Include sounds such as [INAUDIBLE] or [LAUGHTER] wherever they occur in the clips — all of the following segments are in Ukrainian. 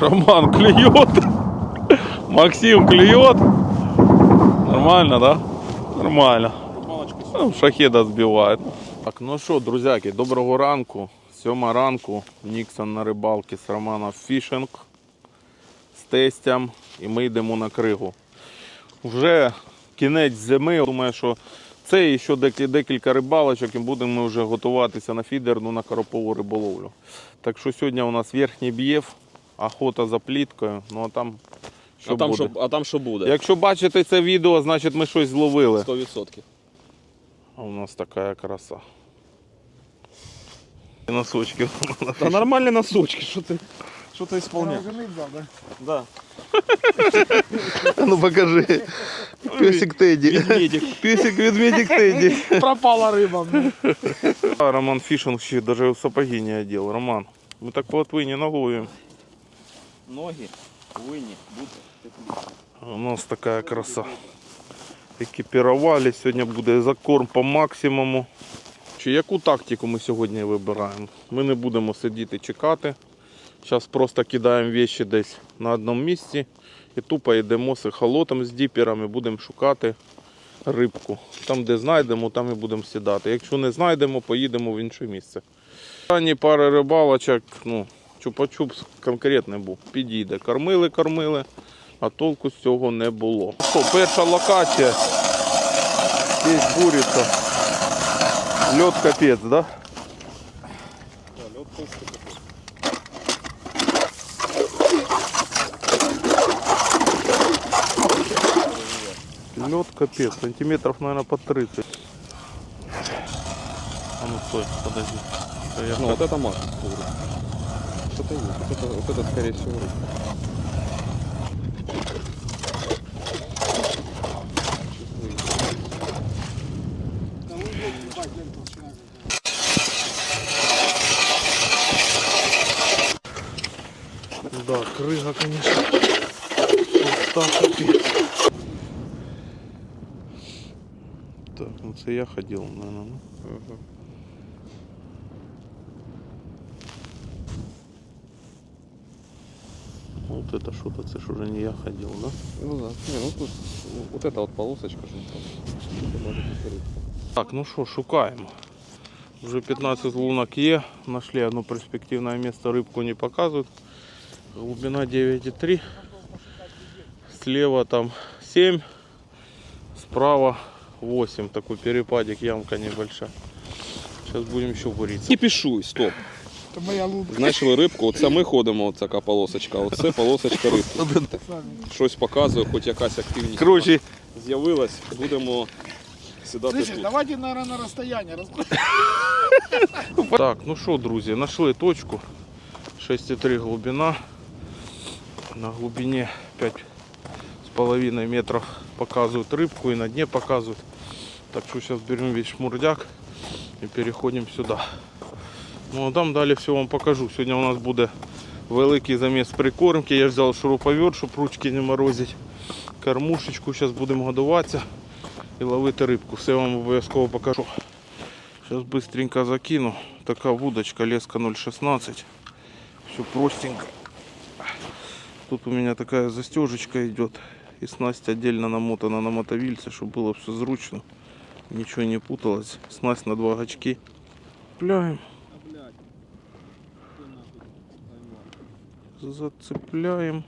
Роман клюет. Максим клюет. Нормально, да? Нормально. Ну, шахеда збиває. Так, ну що, друзяки, доброго ранку. Сьома ранку. Ніксон на рибалці з Романа Фішинг з тестям. І ми йдемо на кригу. Вже кінець зими. Думаю, що це і ще декілька рибалочок і будемо ми вже готуватися на фідерну на карпову риболовлю. Так що сьогодні у нас верхній б'єв, охота за пліткою. Ну а там що а, там буде. що, а там що буде? Якщо бачите це відео, значить ми щось зловили. 100%. А у нас така краса. І носочки. Та нормальні носочки, що ти, що ти ісполняєш? Да. [LAUGHS] Ну покажи. Песик. Ведмедик. Песик ведмедик Теді. [LAUGHS] Пропала рыба. Роман Фішинг ще даже сапоги не одел. Роман, ми так плотвині наловим. Ноги повинні бути теплі. У нас така краса. Екіпірували, сьогодні буде закорм по максимуму. Чи яку тактику ми сьогодні вибираємо? Ми не будемо сидіти чекати. Зараз просто кидаємо вещи десь на одному місці і тупо йдемо з ехолотом, з діперами, будемо шукати рибку. Там, де знайдемо, там і будемо сідати. Якщо не знайдемо, поїдемо в інше місце. Останні пари рибалочок, ну, чупа-чупс конкретний був. Підійде. Кормили, кормили, а толку з цього не було. Що, перша локація. Здесь буриться. Лед капець, да? Лед капец, сантиметров, наверное, по 30. А ну стой, подожди. Я Ну, вот это мат. Что-то есть. Вот это, вот это, скорее всего. Да, крыга, конечно. Капец. Так, ну це я ходил, наверное. Ну. Вот это что-то, це ж уже не я ходил, да? Ну да. Не, ну тут вот эта вот полосочка же там. Это может быть рыбка. Так, ну що, шукаємо. Вже 15 лунок є. Нашли одно перспективне місце, рибку не показують. Глубина 9,3. Слева там 7. Справа 8. Такой перепадик, ямка небольшая. Сейчас будем еще буриться. Не пішуй, стоп. Это моя лука. Знайшли рибку, оце ми ходимо, от така полосочка, оце полосочка рибки. Щось показує, хоч якась активність Короче, з'явилась, будемо сідати Слышишь, тут. давайте, наверное, на расстояние. раз- Так, ну що, друзі, знайшли точку. 6,3 глибина. На глибині 5,5 метрів показують рибку і на дні показують. Так що зараз беремо весь шмурдяк і переходимо сюди. Ну а там далі все вам покажу. Сьогодні у нас буде великий заміс прикормки. Я взяв шуруповерт, щоб ручки не морозити. Кормушечку, зараз будемо годуватися і ловити рибку. Все вам обов'язково покажу. Сейчас быстренько закину. Такая вудочка, леска 0,16. Все простенько. Тут у меня такая застежечка идет. И снасть отдельно намотана на мотовильце, чтобы было все зручно. Ничего не путалось. Снасть на два гачки. Цепляем. Зацепляем.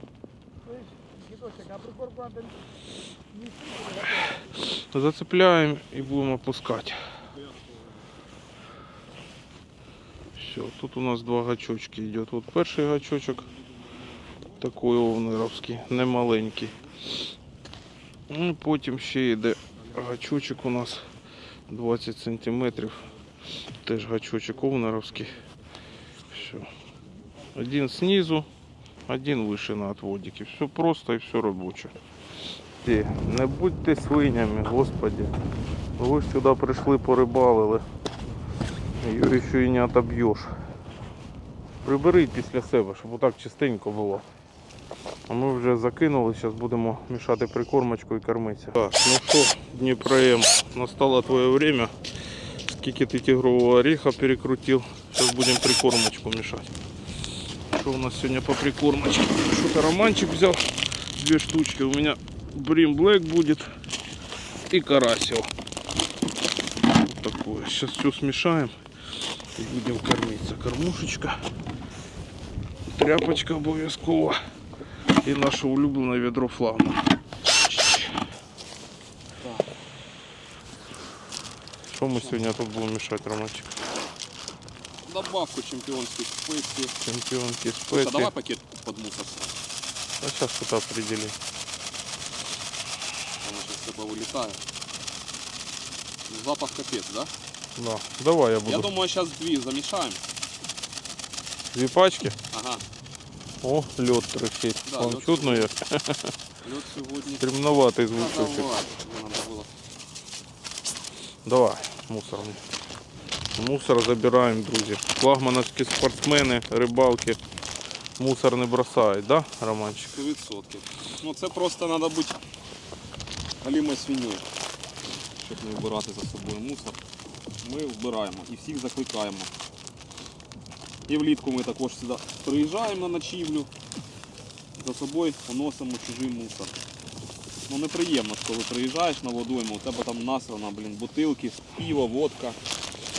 Зацепляем и будем опускать. Все, тут у нас два гачочки йде. От перший гачочок, такий овнеровський, немаленький. Ну, потім ще йде гачочок у нас 20 см. Теж гачочок овнеровський. Все. Один знизу, один вище на отводике. Все просто і все робоче. Ти, Не будьте свинями, господи. Ви ж сюди прийшли порибалили. Її ще і не отоб'єш. Прибери після себе, щоб отак чистенько було. А ми вже закинули, зараз будемо мішати прикормочку і кормитися. Так, ну що, Дніпром, настало твоє время. Скільки ти тигрового ореха перекрутив. Зараз будемо прикормочку мішати. Что у нас сегодня по прикормочке? Что-то романчик взял. Две штучки. У меня брим блэк будет. И карасел. Вот такое. Сейчас все смешаем. И будем кормиться. Кормушечка. Тряпочка обов'язково. І наше улюблене відро флагман. Що ми сьогодні тут будемо мішати, Романчик? Добавку чемпіонських спецій. Чемпіонки Слушай, спеці. давай пакет под мусор. А зараз тут определи. Воно зараз з тебе вилітає. Ну, Запах капець, да? Да. Давай я буду. Я думаю, зараз дві замішаємо. Дві пачки. Ага. О, лед трещить. Да, Вам лед чутно як? [LAUGHS] Лед сьогодні. Стремноватий Ну, звук. трохи. давай. Мені надо було. Давай, мусорний. Мусор забираємо, друзі. Флагмановські спортсмени, рибалки. Мусор не бросають, да, Романчик? 100%. Ну це просто треба бути галімою свиньою, щоб не вбирати за собою мусор. Ми вбираємо і всіх закликаємо. І влітку ми також сюди приїжджаємо на ночівлю, за собою поносимо чужий мусор. Ну неприємно, коли приїжджаєш на водойму, у тебе там насрано, блін, бутилки, пиво, водка.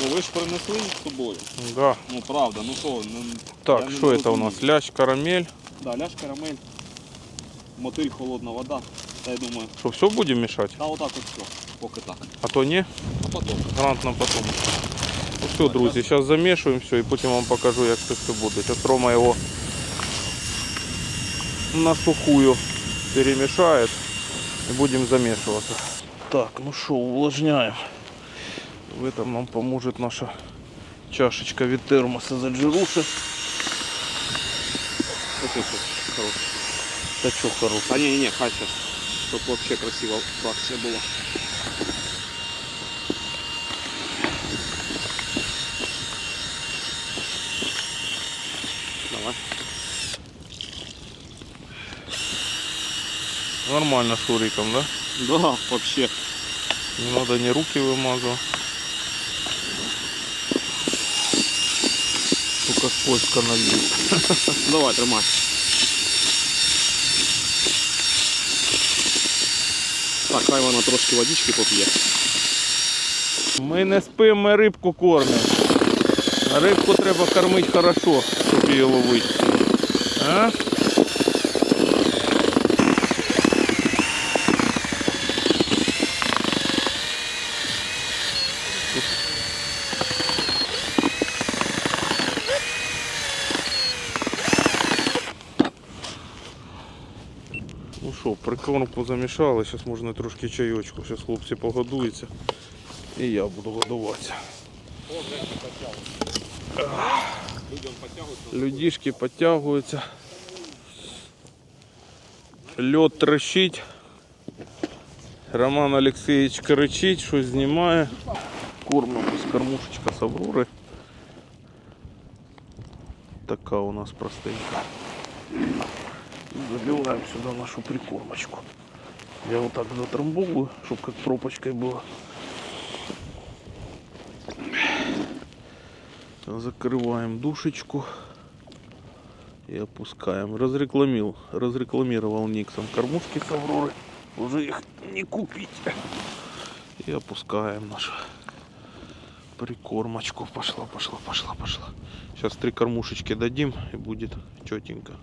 Ну ви ж принесли їх з собою. Да. Ну правда, ну що, ну, Так, я не що це у розумію. нас? Лящ, карамель. Да, ляж карамель, мотиль, холодна вода. Та я думаю, Що, все будемо мішати? та отак от все, поки так. А то ні? А потім. Грант нам потом. Ну все, друзі, зараз замішуємо все і потім вам покажу, як це все буде. Зараз Рома його на сухую перемішає і будемо замішувати. Так, ну що, увлажняємо. В этом нам поможет наша чашечка від термоса за джируши. Ось ось ось, хороший. Та що хороше. А ні, ні, ні, хай зараз. Щоб вообще красива фракція була. Давай. Нормально шуриком, да? Да, вообще. Не надо ни руки вымазывать. Только скользко налить. Давай, тримай. Так, хай вона трошки водички поп'є. Ми не спимо, ми рибку кормимо. Рибку треба кормити хорошо, щоб її ловити. А? Ну що, прикормку замішали, зараз можна трошки чайочку, зараз хлопці погодуються. І я буду годуватися. Людішки підтягуються. Льот трещить. Роман Олексійович кричить, щось знімає. Кормимо з кормушечка з Аврори. Така у нас простенька. Забиваем сюда нашу прикормочку. Я вот так затрамбовываю, чтобы как пробочкой было. Закрываем душечку и опускаем. Разрекламил, разрекламировал Никсон кормушки с Авроры. Уже их не купить. И опускаем нашу прикормочку. Пошла, пошла, пошла, пошла. Сейчас три кормушечки дадим и будет четенько.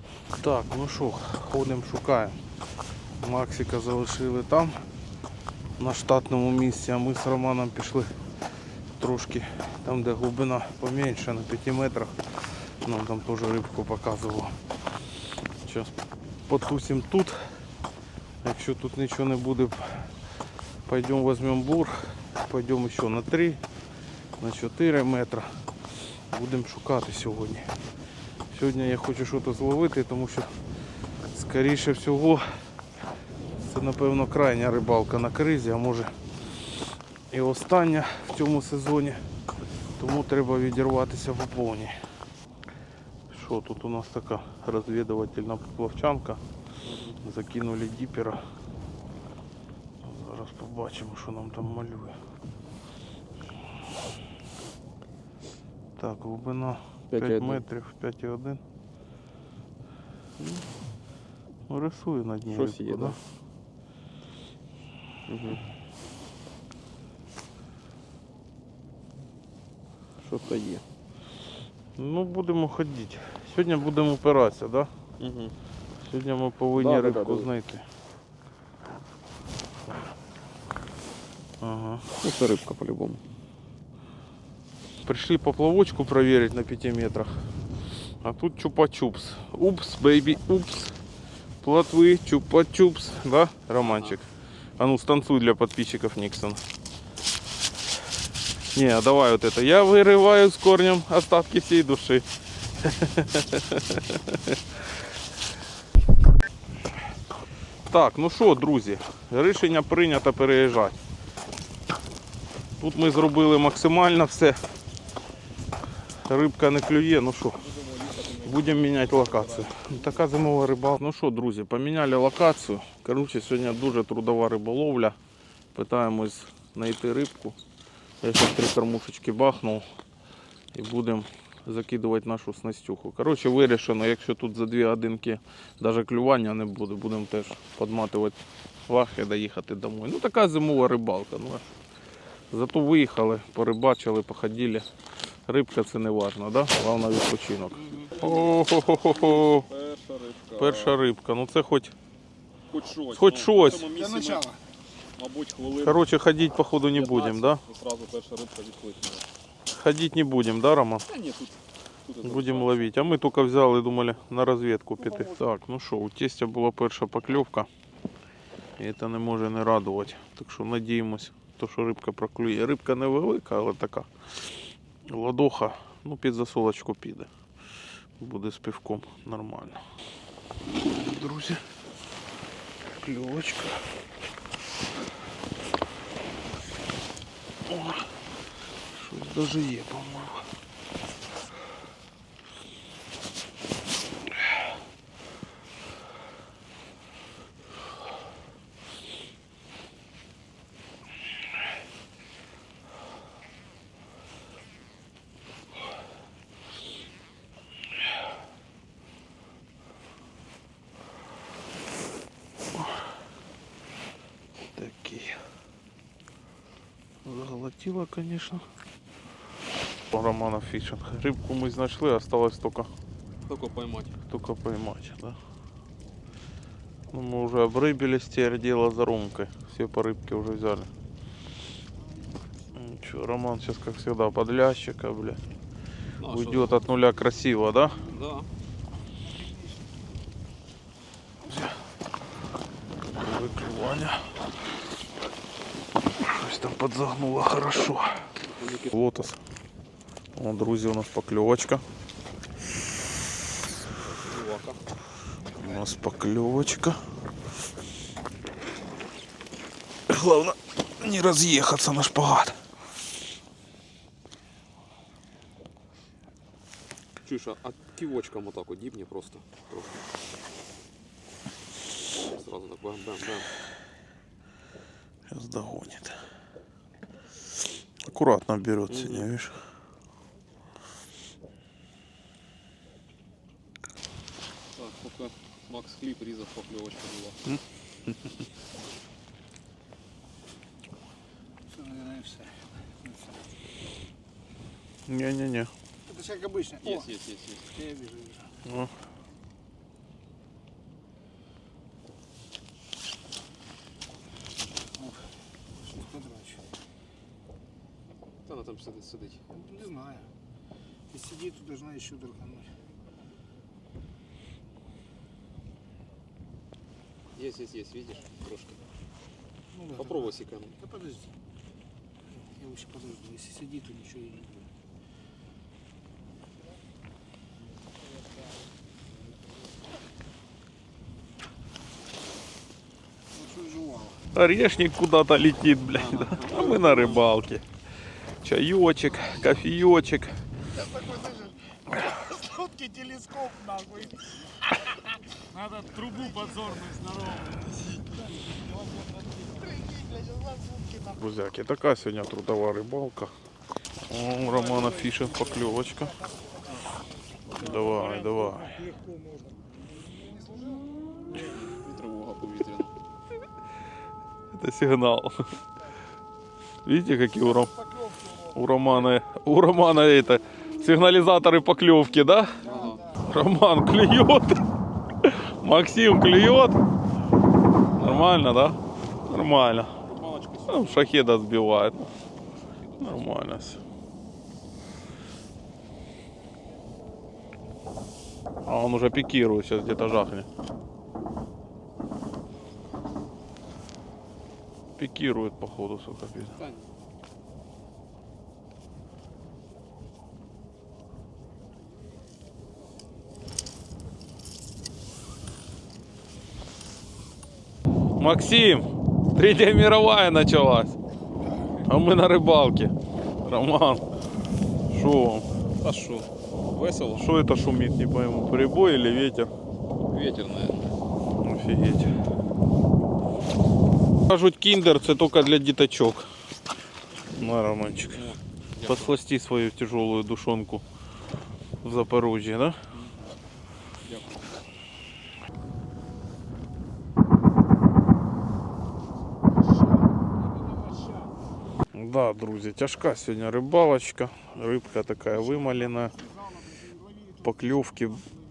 Так, ну що, ходимо, шукаємо. Максика залишили там на штатному місці, а ми з Романом пішли трошки там, де глибина поменше, на 5 метрах. Нам там теж рибку показував. Зараз потусимо тут. Якщо тут нічого не буде, пойдемо візьмемо бур, пойдемо ще на 3, на 4 метри. Будемо шукати сьогодні. Сьогодні я хочу щось зловити, тому що скоріше всього це напевно крайня рибалка на кризі, а може і остання в цьому сезоні. Тому треба відірватися по повній. Що тут у нас така розвідувальна поплавчанка. Закинули діпера. Зараз побачимо, що нам там малює. Так, глибина 5 5,1. метрів, 5,1. Ну, рисує на дні. Щось є, да? Угу. Що то є. Ну, будемо ходити. Сьогодні будемо опиратися, да? Угу. Сьогодні ми повинні Да, да, рибку да, да. знайти. Ага. Ну, це рибка по-любому. Пришли поплавочку проверить на 5 метрах. А тут чупа-чупс. Упс, бейби, упс. Плотвы, чупа-чупс. Да, Романчик? А ну, станцуй для подписчиков Никсон. Не, а давай вот это. Я вырываю с корнем остатки всей души. Так, ну що, друзі, рішення прийнято переїжджати. Тут ми зробили максимально все. Рибка не клює, ну що, будемо міняти локацію. Така зимова рибалка. Ну що, друзі, поміняли локацію. Коротше, сьогодні дуже трудова риболовля. Питаємось знайти рибку. Я ще три кормушечки бахнув і будемо закидувати нашу снастюху. Коротше, вирішено, якщо тут за дві годинки навіть клювання не буде, будемо теж подматувати вахи доїхати домой. Ну така зимова рибалка. Ну. Зато виїхали, порибачили, походили. Рибка це не важно, да? Головне відпочинок. О-хо-хо-хо. Перша рибка. Перша рибка. Ну це хоч. Хоч щось. Хоч ну, щось. в цьому Для місці ми, начала. мабуть, хвилин Коротше, ходити походу не 15, будемо, да? І сразу перша рибка відкликнула. Ходити не будемо, да, Роман? Та ні, тут. тут Будемо залишається. ловити. А ми тільки взяли, думали на розвідку піти. Так, ну що, у тестя була перша покльовка. І це не може не радувати. Так що надіємось, то, що рибка проклює. Рибка невелика, але така. Ладоха, ну під засолочку піде. Буде з півком нормально. Друзі, кльовочка. О, щось даже є, по-моєму. Заголотила, конечно. Романа фишинг. Рыбку мы знайшли, осталось только, Тільки поймати. только поймать, да. Ну, мы уже обрыбились, теперь дело за румкой. Все по рыбке уже взяли. Ничего, Роман сейчас, как всегда, под лящика, бля. Ну, а Уйдет от нуля красиво, да? Да. Викривання. Щось там подзагнуло хорошо. Лотос. О, друзі, у нас покльовочка. Чувака. У нас поклевочка. Главное не разъехаться на шпагат. Чуєш, а ківочком отак от дібні просто. Трохи. Сразу так бам-бам-бам. Сейчас догонит. Аккуратно берет Мгм. сегодня, видишь? Так, поки Макс хліб різав, покльовочка була. [LAUGHS] Це, наверное, все. Не-не-не. Это же как обычно. Є, О, є, є, є. я вижу, вижу. сидит, то должна еще дуркануть. Є, є, є, видиш? Трошки. Ну, да, Попробуй сікануть. Да подожди. Я лучше подожду. Если сидит, то ничего и не будет. Ну, что жевала? орешник куда-то летит, блядь. да. А мы на рыбалке. Чаечек, кофеечек. Короче, телескоп нахуй. Надо трубу подзорную здоровую. Друзьяки, такая сегодня трудовая рыбалка. О, Романа Фишин поклевочка. Давай, давай. Это сигнал. Видите, какие у, Ром... у Романа, у Романа это сигнализаторы поклевки, да? Роман клюет. Максим клюет. Нормально, да? Нормально. Ну, шахеда сбивает. Нормально все. А он уже пикирует, сейчас где-то жахнет. Пикирует, походу, сука. пи- Максим, Третья мировая началась. А мы на рыбалке. Роман, шо вам? Та що? Весело. Что это шумит, не пойму. Прибой или ветер? Ветер, наверное. Офігеть. Кажуть, кіндер це тільки для діточок. На Романчик. Посласти свою тяжелую душонку в Запорожье, да? Да, друзі, тяжка сьогодні рибалочка. Рибка така вималена. Покльовки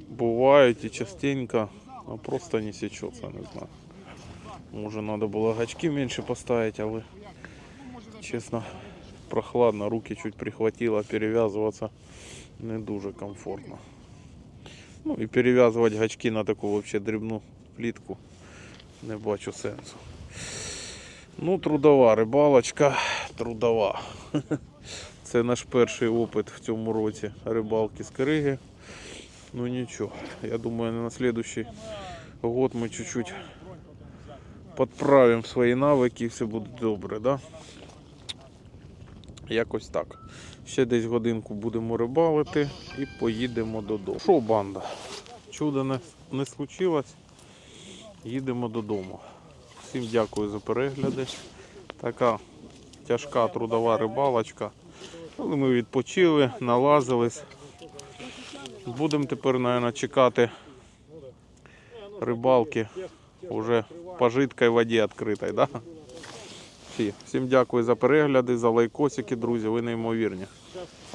бувають і частенько, а просто не сечеться, не знаю. Може треба було гачки менше поставити, але чесно, прохладно, руки чуть прихватило, перев'язуватися не дуже комфортно. Ну і перев'язувати гачки на таку вообще дрібну плітку не бачу сенсу. Ну, трудова рибалочка, трудова. Це наш перший опит в цьому році рибалки з Криги. Ну нічого, я думаю, на следующий год ми чуть-чуть підправимо свої навики і все буде добре, да? Якось так. Ще десь годинку будемо рибалити і поїдемо додому. Що, банда? Чудо не, не случилось. Їдемо додому. Всім дякую за перегляди. Така тяжка трудова рибалочка. Але ми відпочили, налазились. Будемо тепер, мабуть, чекати рибалки уже по жидкій воді відкритій. Да? Всім дякую за перегляди, за лайкосики, друзі. Ви неймовірні.